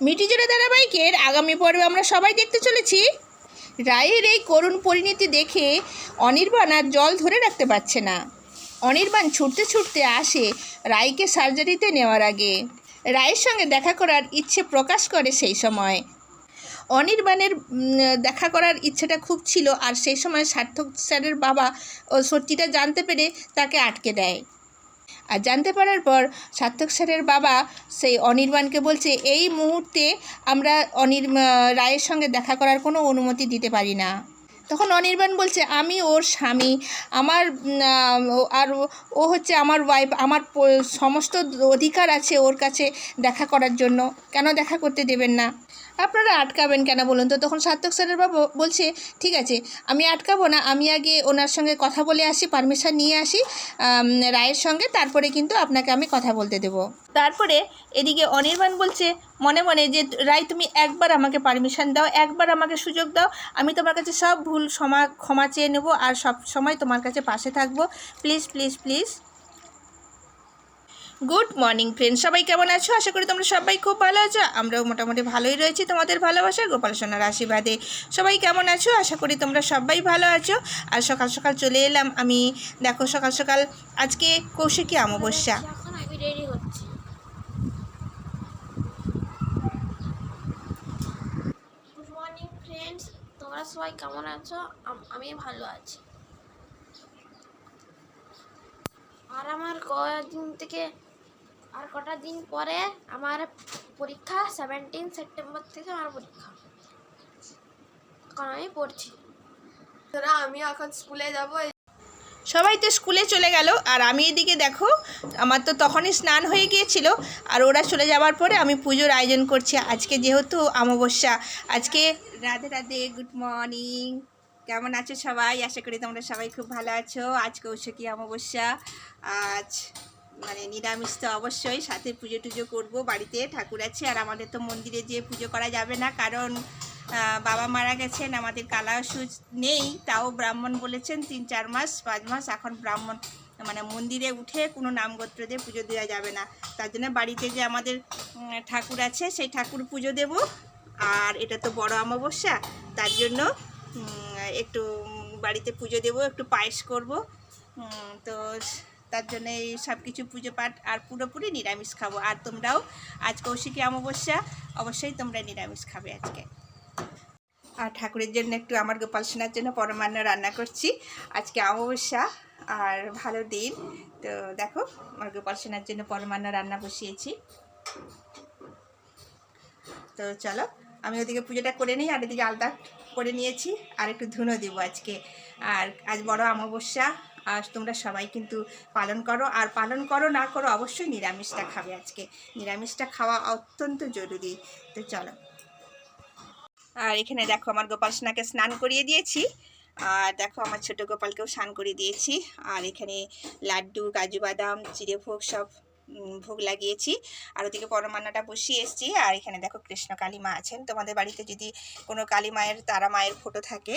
মিটিজোড়া ধারাবাহিকের আগামী পর্বে আমরা সবাই দেখতে চলেছি। রায়ের এই করুণ পরিণতি দেখে অনির্বাণ আর জল ধরে রাখতে পারছে না। অনির্বাণ ছুটতে ছুটতে আসে রায়কে সার্জারিতে নেওয়ার আগে। রায়ের সঙ্গে দেখা করার ইচ্ছে প্রকাশ করে সেই সময়। অনির্বাণের দেখা করার ইচ্ছেটা খুব ছিল আর সেই সময় সার্থক স্যারের বাবা সত্যিটা জানতে পেরে তাকে আটকে দেয়। আর জানতে পারার পর সার্থক স্যারের বাবা সেই অনির্বাণকে বলছে, এই মুহূর্তে আমরা অনির রায়ের সঙ্গে দেখা করার কোনো অনুমতি দিতে পারি না। তখন অনির্বাণ বলছে, আমি ওর স্বামী। আমার আর ও হচ্ছে আমার ওয়াইফ আমার সমস্ত অধিকার আছে ওর কাছে দেখা করার জন্য। কেন দেখা করতে দেবেন না? আপনারা আটকাবেন কেন বলুন তো? তখন সার্থক স্যারের বাবা বলছে, ঠিক আছে, আমি আটকাবো না। আমি আগে ওনার সঙ্গে কথা বলে আসি, পারমিশন নিয়ে আসি রায়ের সঙ্গে। তারপরে কিন্তু আপনাকে আমি কথা বলতে দেব। তারপরে এদিকে অনির্বাণ বলছে মনে মনে যে, রাই, তুমি একবার আমাকে পারমিশন দাও, একবার আমাকে সুযোগ দাও, আমি তোমার কাছে সব ভুল ক্ষমা ক্ষমা চেয়ে নেব আর সব সময় তোমার কাছে পাশে থাকব। Please please please good morning friend সবাই কেমন আছো? আশা করি তোমরা সবাই খুব ভালো আছো। আমরাও মোটামুটি ভালোই রয়েছি তোমাদের ভালোবাসা, গোপাল সোনার আশীর্বাদে। সবাই কেমন আছো? আশা করি তোমরা সবাই ভালো আছো। আর সকাল সকাল চলে এলাম আমি। দেখো, সকাল সকাল আজকে কৌশিকী অমাবস্যা এখন আমি রেডি হচ্ছি গুড মর্নিং ফ্রেন্ডস তোমরা সবাই কেমন আছো? আমি ভালো আছি। আর আমার কয়েকদিন থেকে, আর কটা দিন পরে আমার পরীক্ষা সেভেন্টিন সেপ্টেম্বর থেকে আমার পরীক্ষা। এখন আমি পড়ছি। আমি এখন স্কুলে যাব। সবাই তো স্কুলে চলে গেল আর আমি এদিকে দেখো, আমার তো তখনই স্নান হয়ে গিয়েছিল আর ওরা চলে যাওয়ার পরে আমি পুজোর আয়োজন করছি। আজকে যেহেতু অমাবস্যা, আজকে রাধে রাধে গুড মর্নিং কেমন আছো সবাই? আশা করি তোমরা সবাই খুব ভালো আছো। আজ কৌশিকী অমাবস্যা। আজ মানে নিরামিষ তো অবশ্যই, সাথে পুজো টুজো করব বাড়িতে, ঠাকুর আছে। আর আমাদের তো মন্দিরে যেয়ে পুজো করা যাবে না, কারণ বাবা মারা গেছেন, আমাদের কালা সুচ নেই, তাও ব্রাহ্মণ বলেছেন তিন চার মাস, পাঁচ মাস, এখন ব্রাহ্মণ মানে মন্দিরে উঠে কোনো নামগোত্র দিয়ে পুজো দেওয়া যাবে না। তার জন্য বাড়িতে যে আমাদের ঠাকুর আছে, সেই ঠাকুর পুজো দেব। আর এটা তো বড় অমাবস্যা, তার জন্য একটু বাড়িতে পুজো দেব, একটু পায়েস করব। তো তার জন্য এই সব কিছু পুজো পাঠ আর পুরোপুরি নিরামিষ খাব। আর তোমরাও, আজ কৌশিকী অমাবস্যা, অবশ্যই তোমরা নিরামিষ খাবে আজকে। আর ঠাকুরের জন্য একটু আমার গোপাল সোনার জন্য পরমান্ন রান্না করছি। আজকে অমাবস্যা আর ভালো দিন। তো দেখো, আমার গোপাল সোনার জন্য পরমান্ন রান্না বসিয়েছি। তো চলো, আমি ওদিকে পুজোটা করে নিই আর এদিকে আলতা করে নিয়েছি আর একটু ধুনো দিব আজকে। আর আজ বড় অমাবস্যা, আর তোমরা সবাই কিন্তু পালন করো। আর পালন করো না করো, অবশ্যই নিরামিষটা খাবে আজকে। নিরামিষটা খাওয়া অত্যন্ত জরুরি। তো চলো। আর এখানে দেখো আমার গোপাল সোনাকে স্নান করিয়ে দিয়েছি। আর দেখো আমার ছোট গোপালকেও স্নান করিয়ে দিয়েছি। আর এখানে লাড্ডু, কাজু বাদাম চিড়ে ভোগ সব ভোগ লাগিয়েছি। আর ওদিকে পরমান্নাটা বসিয়ে এসেছি। আর এখানে দেখো কৃষ্ণ কালী মা আছেন। তোমাদের বাড়িতে যদি কোনো কালী মায়ের, তারা মায়ের ফটো থাকে,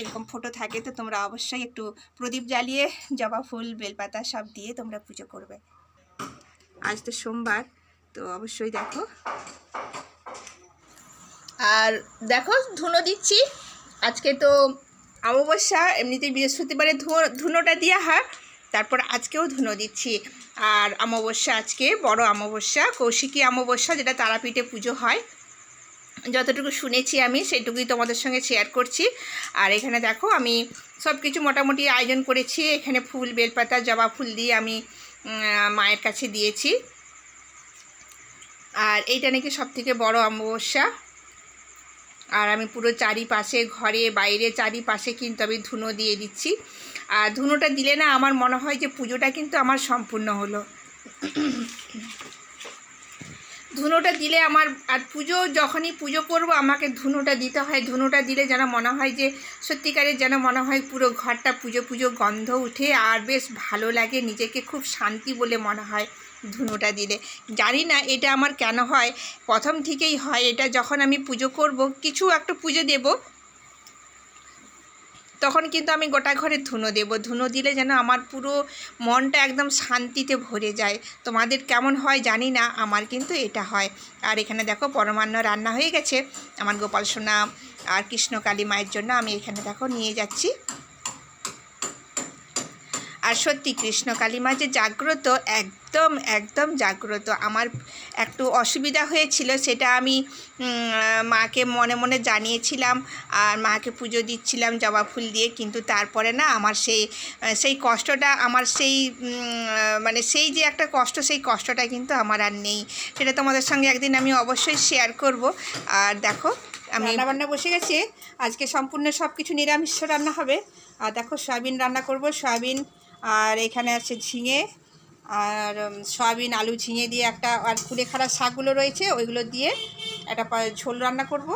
এরকম ফটো থাকে, তো তোমরা অবশ্যই একটু প্রদীপ জ্বালিয়ে, জবা ফুল, বেলপাতা সব দিয়ে তোমরা পুজো করবে। আজ তো সোমবার, তো অবশ্যই দেখো। আর দেখো, ধুনো দিচ্ছি। আজকে তো অমাবস্যা, এমনিতেই বৃহস্পতিবারে ধুয়ো, ধুনোটা দেওয়া হয়। তারপর আজকেও ধুনো দিচ্ছি। আর অমাবস্যা আজকে বড় অমাবস্যা, কৌশিকী অমাবস্যা, যেটা তারাপীঠে পুজো হয়। যতটুকু শুনেছি আমি, সেটুকুই তোমাদের সঙ্গে শেয়ার করছি। আর এখানে দেখো, আমি সব কিছু মোটামুটি আয়োজন করেছি। এখানে ফুল, বেলপাতা, জবা ফুল দিয়ে আমি মায়ের কাছে দিয়েছি। আর এইটা নাকি সব থেকে বড় অমাবস্যা। আর আমি পুরো চারিপাশে, ঘরে, বাইরে, চারিপাশে কিন্তু আমি ধুনো দিয়ে দিচ্ছি। আর ধুনোটা দিলে না আমার মনে হয় যে পুজোটা কিন্তু আমার সম্পূর্ণ হলো। ধুনোটা দিলে আমার, আর পুজো, যখনই পুজো করব, আমাকে ধুনোটা দিতে হয়। ধুনোটা দিলে যেন মনে হয় যে, সত্যিকারের যেন মনে হয় পুরো ঘরটা পুজো পুজো গন্ধ উঠে, আর বেশ ভালো লাগে নিজেকে খুব শান্তি বলে মনে হয় ধুনোটা দিলে। জানি না এটা আমার কেন হয়। প্রথম থেকেই হয়। এটা যখন আমি পুজো করব, কিছু একটা পুজো দেব তখন কিন্তু আমি গোটা ঘরে ধুনো দেবো। ধুনো দিলে যেন আমার পুরো মনটা একদম শান্তিতে ভরে যায়। তোমাদের কেমন হয় জানি না, আমার কিন্তু এটা হয়। আর এখানে দেখো পরমান্ন রান্না হয়ে গেছে। আমার গোপাল সোনা আর কৃষ্ণকালী মায়ের জন্য আমি এখানে দেখো নিয়ে যাচ্ছি। আর সত্যি কৃষ্ণকালী মা যে জাগ্রত, একদম একদম জাগ্রত। আমার একটু অসুবিধা হয়েছিল, সেটা আমি মাকে মনে মনে জানিয়েছিলাম আর মাকে পুজো দিচ্ছিলাম জবা ফুল দিয়ে। কিন্তু তারপরে না আমার সেই সেই কষ্টটা, আমার সেই মানে সেই যে একটা কষ্ট, সেই কষ্টটা কিন্তু আমার আর নেই। সেটা তোমাদের সঙ্গে একদিন আমি অবশ্যই শেয়ার করব। আর দেখো, আমি রান্নাবান্না বসে গেছি। আজকে সম্পূর্ণ সব কিছু নিরামিষ রান্না হবে। আর দেখো, সয়াবিন রান্না করব। সয়াবিন আর এখানে আছে ঝিঙে, আর সয়াবিন, আলু, ঝিঙে দিয়ে একটা, আর কুলেখাড়া শাকগুলো রয়েছে, ওইগুলো দিয়ে একটা ঝোল রান্না করব।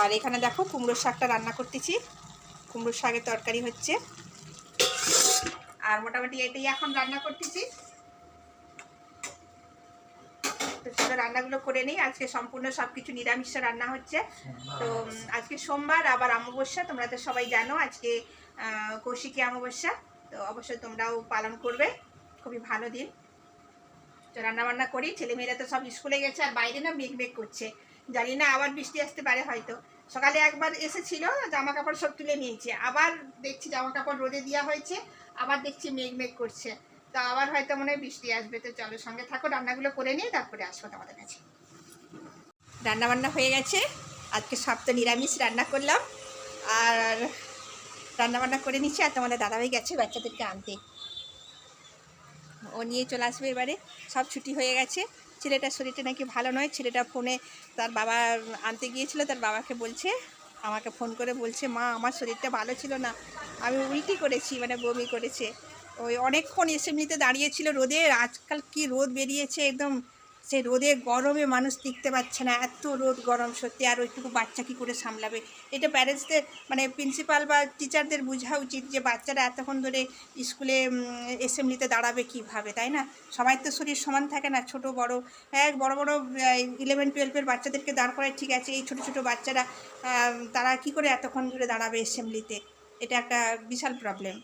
আর এখানে দেখো কুমড়োর শাকটা রান্না করতেছি। কুমড়োর শাকের তরকারি হচ্ছে। আর মোটামুটি এটাই এখন রান্না করতেছি। তো রান্নাগুলো করে নিই, আজকে সম্পূর্ণ সব কিছু নিরামিষ রান্না হচ্ছে। তো আজকে সোমবার, আবার অমাবস্যা, তোমরা তো সবাই জানো, আজকে কৌশিকী অমাবস্যা, তো অবশ্যই তোমরাও পালন করবে। খুবই ভালো দিন। তো রান্নাবান্না করি, ছেলেমেয়েরা তো সব স্কুলে গেছে আর বাইরে না মেঘ মেঘ করছে। জানি না, আবার বৃষ্টি আসতে পারে হয়তো। সকালে একবার এসেছিল জামা কাপড় সব তুলে নিয়েছে। আবার দেখছি জামা কাপড় রোদে দেওয়া হয়েছে, আবার দেখছি মেঘ মেঘ করছে। তো আবার হয়তো মনে হয় বৃষ্টি আসবে। তো চলো সঙ্গে থাকো, রান্নাগুলো করে নিয়ে তারপরে আসব তোমাদের কাছে। রান্না বান্না হয়ে গেছে। আজকে সব তো নিরামিষ রান্না করলাম। আর রান্না বান্না করে নিচ্ছি আর তোমাদের দাদাভাই গেছে বাচ্চাদেরকে আনতে। ও নিয়ে চলে আসবে এবারে। সব ছুটি হয়ে গেছে। ছেলেটার শরীরটা নাকি ভালো নয়। ছেলেটা ফোনে তার বাবা আনতে গিয়েছিল। তার বাবাকে বলছে, আমাকে ফোন করে বলছে, মা, আমার শরীরটা ভালো ছিল না। আমি উল্টি করেছি মানে বমি করেছে। ওই অনেকক্ষণ এসে এসেমনিতে দাঁড়িয়েছিল রোদে। আজকাল কি রোদ বেরিয়েছে, একদম সেই রোদে গরমে মানুষ টিকতে পারছে না, এত রোদ গরম, সত্যি আর ওইটুকু বাচ্চা কী করে সামলাবে? এটা প্যারেন্টসদের মানে প্রিন্সিপাল বা টিচারদের বোঝা উচিত যে বাচ্চারা এতক্ষণ ধরে স্কুলে এসেম্বলিতে দাঁড়াবে কীভাবে, তাই না? সবাই তো শরীর সমান থাকে না, ছোট, বড়। হ্যাঁ বড় বড় ইলেভেন টুয়েলভের বাচ্চাদেরকে দাঁড় করায় ঠিক আছে, এই ছোট ছোট বাচ্চারা তারা কি করে এতক্ষণ ধরে দাঁড়াবে এসেম্বলিতে এটা একটা বিশাল প্রবলেম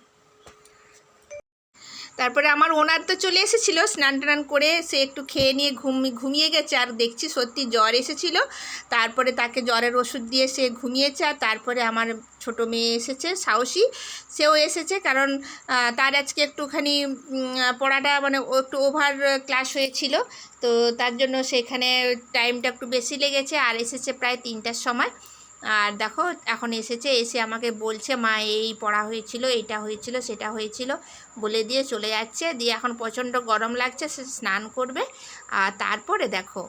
তারপরে আমার ওনার তো চলে এসেছিল, স্নান টান করে সে একটু খেয়ে নিয়ে ঘুম, ঘুমিয়ে গেছে। আর দেখছি সত্যি জ্বর এসেছিল। তারপরে তাকে জ্বরের ওষুধ দিয়ে সে ঘুমিয়েছে। আর তারপরে আমার ছোট মেয়ে এসেছে, সাহসী। সেও এসেছে কারণ তার আজকে একটুখানি পড়াটা মানে একটু ওভার ক্লাস হয়েছিল। তো তার জন্য সেখানে টাইমটা একটু বেশি লেগেছে। আর এসেছে প্রায় তিনটার সময়। আর দেখো, এখন এসেছে, এসে আমাকে বলছে, মা, এই পড়া হয়েছিল এটা হয়েছিল, সেটা হয়েছিল। বলে দিয়ে চলে যাচ্ছে, দিয়ে এখন প্রচণ্ড গরম লাগছে, সে স্নান করবে। আর তারপরে দেখো,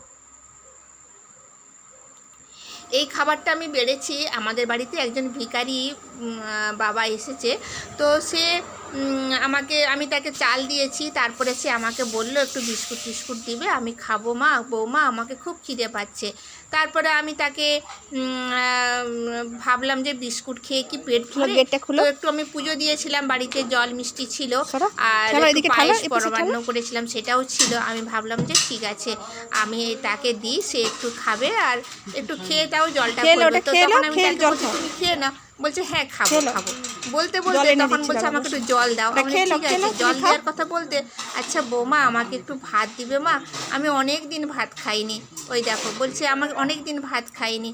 এই খাবারটা আমি বেড়েছি। আমাদের বাড়িতে একজন ভিকারি বাবা এসেছে। তো সে আমাকে আমি তাকে চাল দিয়েছি তারপরে সে আমাকে বলল একটু বিস্কুট টিস্কুট দিবে আমি খাব মা বৌমা আমাকে খুব খিদে পাচ্ছে। তারপরে আমি তাকে ভাবলাম যে বিস্কুট খেয়ে কি পেট ভরে। তো একটু আমি পুজো দিয়েছিলাম বাড়িতে জল মিষ্টি ছিল। আর পায়েস। পরমান্ন করেছিলাম সেটাও ছিল। আমি ভাবলাম যে ঠিক আছে আমি তাকে দিই সে একটু খাবে আর একটু খেয়ে তাও জলটা তখন আমি তাকে খেয়ে না বলছে হ্যাঁ খাব খাব। বলতে বলতে তখন বলছে আমাকে একটু জল দাও। ঠিক আছে জল দেওয়ার কথা বলতে আচ্ছা বৌমা আমাকে একটু ভাত দিবে মা? আমি অনেক দিন ভাত খাইনি। ওই দেখো বলছে আমাকে অনেক দিন ভাত খাইনি।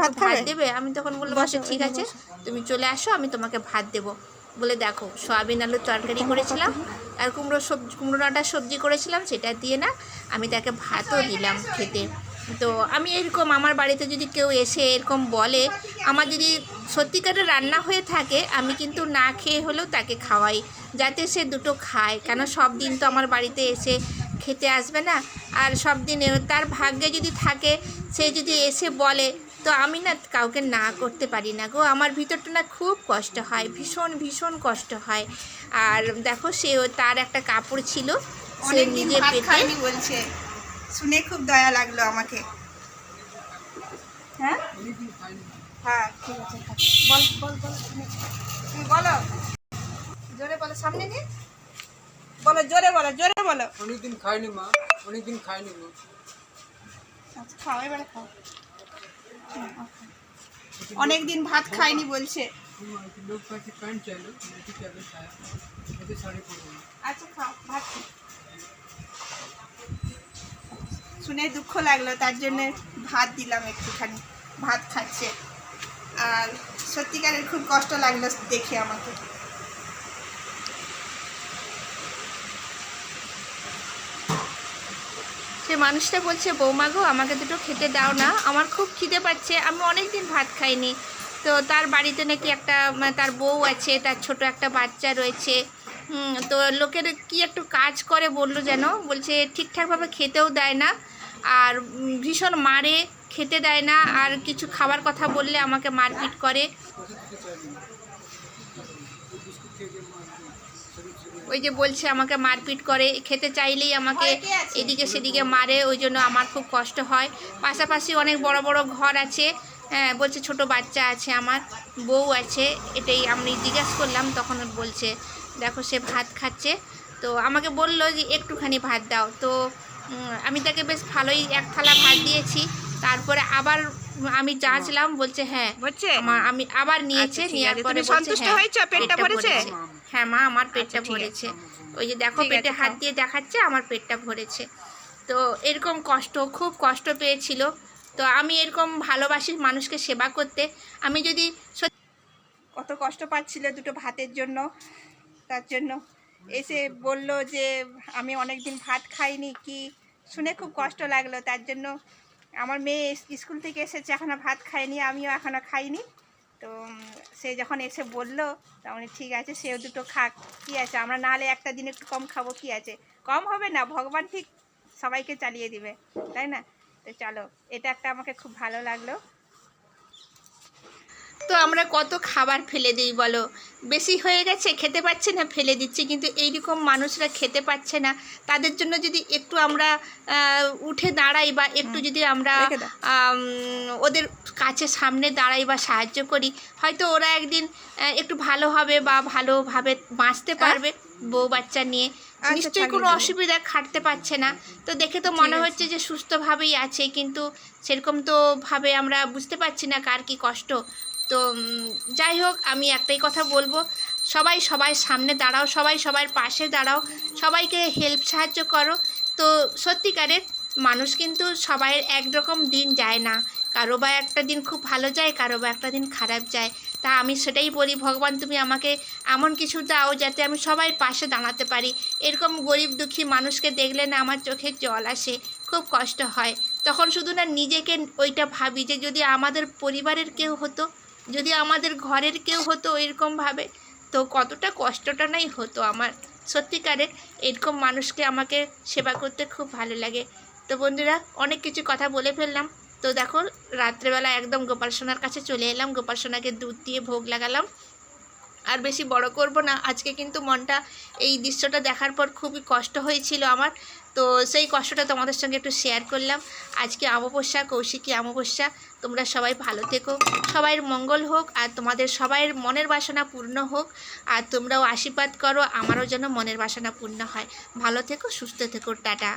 ভাত ভাত দেবে? আমি তখন বললাম আচ্ছা ঠিক আছে তুমি চলে আসো আমি তোমাকে ভাত দেবো। বলে দেখো সয়াবিন আলুর তরকারি করেছিলাম আর কুমড়ো সবজি কুমড়ো ডাঁটার সবজি করেছিলাম সেটা দিয়ে না আমি তাকে ভাতও দিলাম খেতে। তো আমি এরকম আমার বাড়িতে যদি কেউ এসে এরকম বলে আমার যদি সত্যিকারের রান্না হয়ে থাকে আমি কিন্তু না খেয়ে হলেও তাকে খাওয়াই যাতে সে দুটো খায়। কেন সব দিন তো আমার বাড়িতে এসে খেতে আসবে না? আর সব দিন তার ভাগ্যে যদি থাকে সে যদি এসে বলে তো আমি না কাউকে না করতে পারি না গো। আমার ভিতরটা না খুব কষ্ট হয় ভীষণ ভীষণ কষ্ট হয়। আর দেখো সে তার একটা কাপড় ছিল সে নিজের পেটে বলছে। শুনে খুব দয়া লাগল আমাকে। হ্যাঁ? হ্যাঁ ঠিক আছে বল বল বল তুমি বলো। জোরে বলো সামনে নিয়ে। বলো জোরে বলো জোরে বলো। অনেকদিন খাইনি মা অনেকদিন খাইনি মা। আচ্ছা খাও এবারে খাও। অনেক দিন ভাত খাইনি বলছে। আচ্ছা খাও ভাত খাও। শুনে দুঃখ লাগল, তার জন্য ভাত দিলাম একটুখানি, ভাত খাচ্ছে। আর সত্যিকারের খুব কষ্ট লাগল দেখে আমাকে। সে মানুষটা বলছে, বৌমা গো, আমাকে দুটো খেতে দাও না, আমার খুব খিদে পাচ্ছে, আমি অনেক দিন ভাত খাইনি। তো তার বাড়িতে নাকি একটা মানে তার বউ আছে, তার ছোট একটা বাচ্চা রয়েছে। তো লোকের কি একটু কাজ করে বলল যেন, বলছে ঠিকঠাকভাবে খেতেও দেয় না। আর ভীষণ মারে, খেতে দেয় না, আর কিছু খাবার কথা বললে আমাকে মারপিট করে। ওই যে বলছে আমাকে মারপিট করে, খেতে চাইলেই আমাকে? এদিকে সেদিকে মারে, ওই জন্য আমার খুব কষ্ট হয়। পাশাপাশি অনেক বড় বড় ঘর আছে হ্যাঁ বলছে ছোট বাচ্চা আছে আমার, বউ আছে, এটাই আমি জিজ্ঞাসা করলাম, তখন বলছে, দেখো সে ভাত খাচ্ছে। তো আমাকে বলল যে, একটুখানি ভাত দাও। তো আমি তাকে বেশ ভালোই এক থালা ভাত দিয়েছি। তারপরে আবার আমি যাচলাম বলছে হ্যাঁ আমি আবার নিয়েছে আচ্ছা, ঠিক নেওয়ার পরে সন্তুষ্ট হ্যাঁ, হয়েছো? পেটটা ভরেছে? হ্যাঁ মা আমার পেটটা আচ্ছা, আছে। ভরেছে। ওই যে দেখো পেটে হাত দিয়ে দেখাচ্ছে আমার পেটটা ভরেছে। তো এরকম কষ্ট খুব কষ্ট পেয়েছিল। তো আমি এরকম ভালোবাসি মানুষকে সেবা করতে। আমি যদি কত কষ্ট পাচ্ছিল দুটো ভাতের জন্য তার জন্য। এসে বলল যে, আমি অনেক দিন ভাত খাইনি, কি? শুনে খুব কষ্ট লাগল। তার জন্য আমার মেয়ে স্কুল থেকে এসেছে এখনও ভাত খায়নি, আমিও এখনও খাইনি। তো সে যখন এসে বলল তখন ঠিক আছে, সেও দুটো খাক, কি আছে? আমরা নাহলে একটা দিন একটু কম খাব, কি আছে? কম হবে না, ভগবান ঠিক সবাইকে চালিয়ে দিবে, তাই না? তো চলো, এটা একটা আমাকে খুব ভালো লাগল। তো আমরা কত খাবার ফেলে দিই বলো? বেশি হয়ে গেছে খেতে পাচ্ছে না ফেলে দিচ্ছি। কিন্তু এইরকম মানুষরা খেতে পাচ্ছে না। তাদের জন্য যদি একটু আমরা উঠে দাঁড়াই বা একটু যদি আমরা ওদের কাছে সামনে দাঁড়াই বা সাহায্য করি হয়তো ওরা একদিন একটু ভালো হবে বা ভালোভাবে বাঁচতে পারবে বউ বাচ্চা নিয়ে। আচ্ছা, নিশ্চয়ই কোনো অসুবিধা খাটতে পারছে না। তো দেখে তো মনে হচ্ছে যে সুস্থভাবেই আছে কিন্তু সেরকম তো ভাবে আমরা বুঝতে পারছি না কার কি কষ্ট। তো যাই হোক, আমি একটাই কথা বলব। সবাই সবাই সামনে দাঁড়াও, সবাই সবার পাশে দাঁড়াও, সবাইকে হেল্প সাহায্য করো। তো, সত্যিকারের মানুষ কিন্তু সবাই একরকম দিন যায় না। কারও বা একটা দিন খুব ভালো যায়, কারও বা একটা দিন খারাপ যায়। তা আমি সেটাই বলি, ভগবান তুমি আমাকে এমন কিছু দাও যাতে আমি সবাই পাশে দাঁড়াতে পারি। এরকম গরিব দুঃখী মানুষকে দেখলে না আমার চোখে জল আসে, খুব কষ্ট হয়। তখন শুধু না নিজেকে ওইটা ভাবি যে যদি আমাদের পরিবারের কেউ হতো যদি আমাদের ঘরের কেউ হতো এরকমভাবে, তো কতটা কষ্টটা নাই হতো আমার। সত্যিকারের এরকম মানুষকে আমাকে সেবা করতে খুব ভালো লাগে। তো বন্ধুরা, অনেক কিছু কথা বলে ফেললাম। তো দেখো, রাত্রেবেলা একদম গোপাল সোনার কাছে চলে এলাম। গোপাল সোনাকে দুধ দিয়ে ভোগ লাগালাম। আর বেশি বড় করব না। আজকে কিন্তু মনটা এই দৃশ্যটা দেখার পর খুবই কষ্ট হয়েছিল আমার। তো সেই কষ্টটা তোমাদের সঙ্গে একটু শেয়ার করলাম। আজকে অমাবস্যা, কৌশিকী অমাবস্যা। তোমরা সবাই ভালো থেকো। সবাইয়ের মঙ্গল হোক আর তোমাদের সবাইয়ের মনের বাসনা পূর্ণ হোক আর তোমরাও আশীর্বাদ করো, আমারও যেন মনের বাসনা পূর্ণ হয়। ভালো থেকো, সুস্থ থেকো, টাটা।